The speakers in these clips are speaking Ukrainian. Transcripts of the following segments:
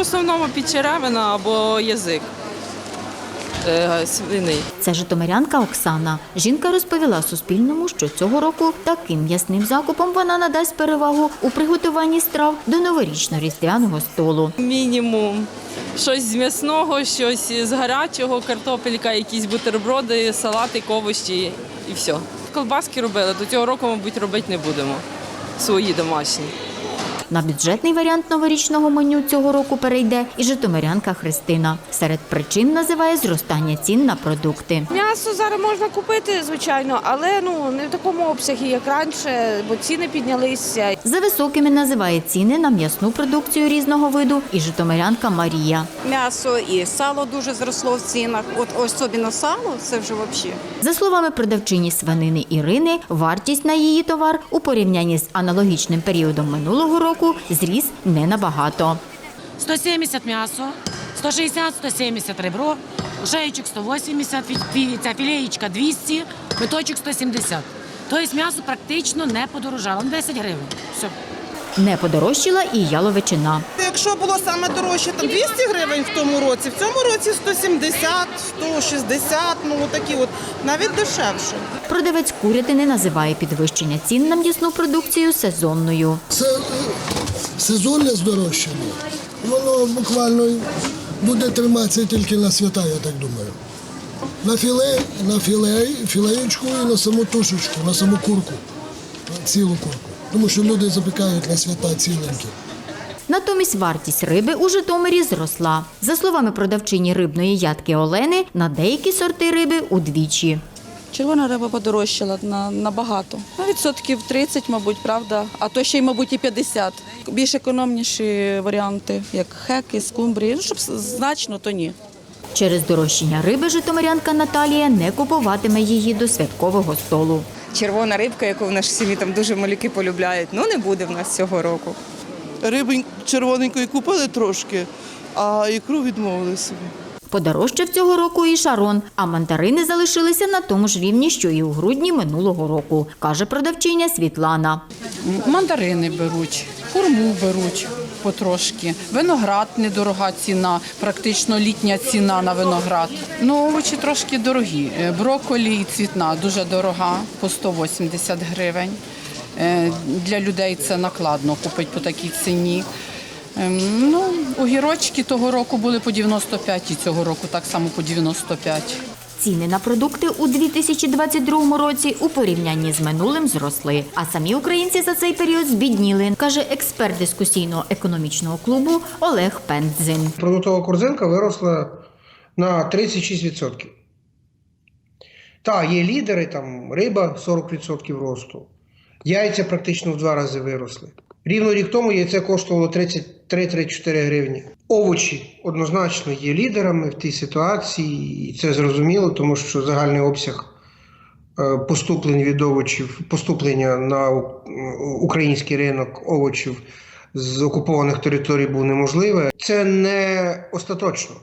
основному підчеревина або язик е. Це житомирянка Оксана. Жінка розповіла Суспільному, що цього року таким м'ясним закупом вона надасть перевагу у приготуванні страв до новорічно-різдвяного столу. Мінімум щось з м'ясного, щось з гарячого, картопелька, якісь бутерброди, салати, овочі і все. Колбаски робили, до цього року, мабуть, робити не будемо. Свої домашні. На бюджетний варіант новорічного меню цього року перейде і житомирянка Христина. Серед причин називає зростання цін на продукти. М'ясо зараз можна купити, звичайно, але ну не в такому обсягі, як раніше, бо ціни піднялися. За високими називає ціни на м'ясну продукцію різного виду і житомирянка Марія. М'ясо і сало дуже зросло в цінах. От особливо сало, це вже взагалі. За словами продавчині свинини Ірини, вартість на її товар у порівнянні з аналогічним періодом минулого року зріс не набагато. 170 м'ясо, 160-170 ребро, шеєчок 180, фі- фі- ця філеєчка 200, биточок 170. Тобто м'ясо практично не подорожало, ну, 10 гривень. Все. Не подорожчала і яловичина. Якщо було саме дорожче, там 200 гривень в тому році, в цьому році 170, 160, ну такі от, навіть дешевше. Продавець курятини називає підвищення цін на м'ясну продукцію сезонною. Це е, сезонне здорожчання. Воно буквально буде триматися тільки на свята, я так думаю. На філе, на філе, філеєчку і на саму тушечку, на саму курку, на цілу курку. Тому що люди запікають на свята ціленькі. Натомість вартість риби у Житомирі зросла. За словами продавчині рибної ядки Олени, на деякі сорти риби удвічі. Червона риба подорожчала набагато. Ну, відсотків 30, мабуть, правда, а то ще й, мабуть, і 50. Більш економніші варіанти, як хеки, скумбрії. Ну, щоб значно, то ні. Через дорожчання риби житомирянка Наталія не купуватиме її до святкового столу. Червона рибка, яку в нашій сім'ї там дуже малюки полюбляють. Ну не буде в нас цього року. Риби червоненької купили трошки, а ікру відмовили собі. Подорожчав цього року і шарон, а мандарини залишилися на тому ж рівні, що і у грудні минулого року, каже продавчиня Світлана. Мандарини беруть, хурму беруть потрошки. Виноград недорога ціна, практично літня ціна на виноград. Ну, овочі трошки дорогі. Е, Брокколі і цвітна дуже дорога, по 180 гривень. Е, Для людей це накладно купити по такій ціні. Ем, Ну, огірочки того року були по 95 і цього року так само по 95. Ціни на продукти у 2022 році у порівнянні з минулим зросли. А самі українці за цей період збідніли, каже експерт дискусійного економічного клубу Олег Пендзин. Продуктова корзинка виросла на 36%. Так, є лідери, там риба 40% росту. Яйця практично в два рази виросли. Рівно рік тому яйце коштувало 33-34 гривні. Овочі однозначно є лідерами в тій ситуації, і це зрозуміло, тому що загальний обсяг е, поступлень від овочів, поступлення на український ринок овочів з окупованих територій був неможливе. Це не остаточно.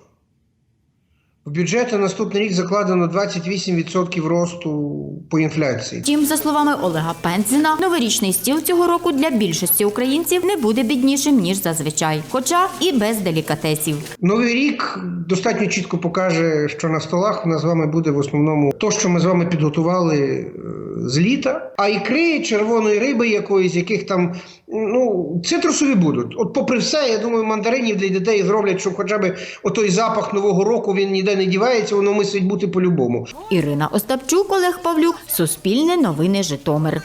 В бюджет на наступний рік закладено 28% росту по інфляції. Тім, за словами Олега Пензіна, новорічний стіл цього року для більшості українців не буде біднішим ніж зазвичай, хоча і без делікатесів. Новий рік достатньо чітко покаже, що на столах у нас з вами буде в основному то, що ми з вами підготували е, з літа, а ікри, червоної риби якоїсь, яких там ну цитрусові будуть. От, попри все, я думаю, мандаринів для дітей зроблять, щоб хоча б отой запах нового року він ніде не дівається, воно мусить бути по-любому. Ірина Остапчук, Олег Павлюк, Суспільне новини Житомир.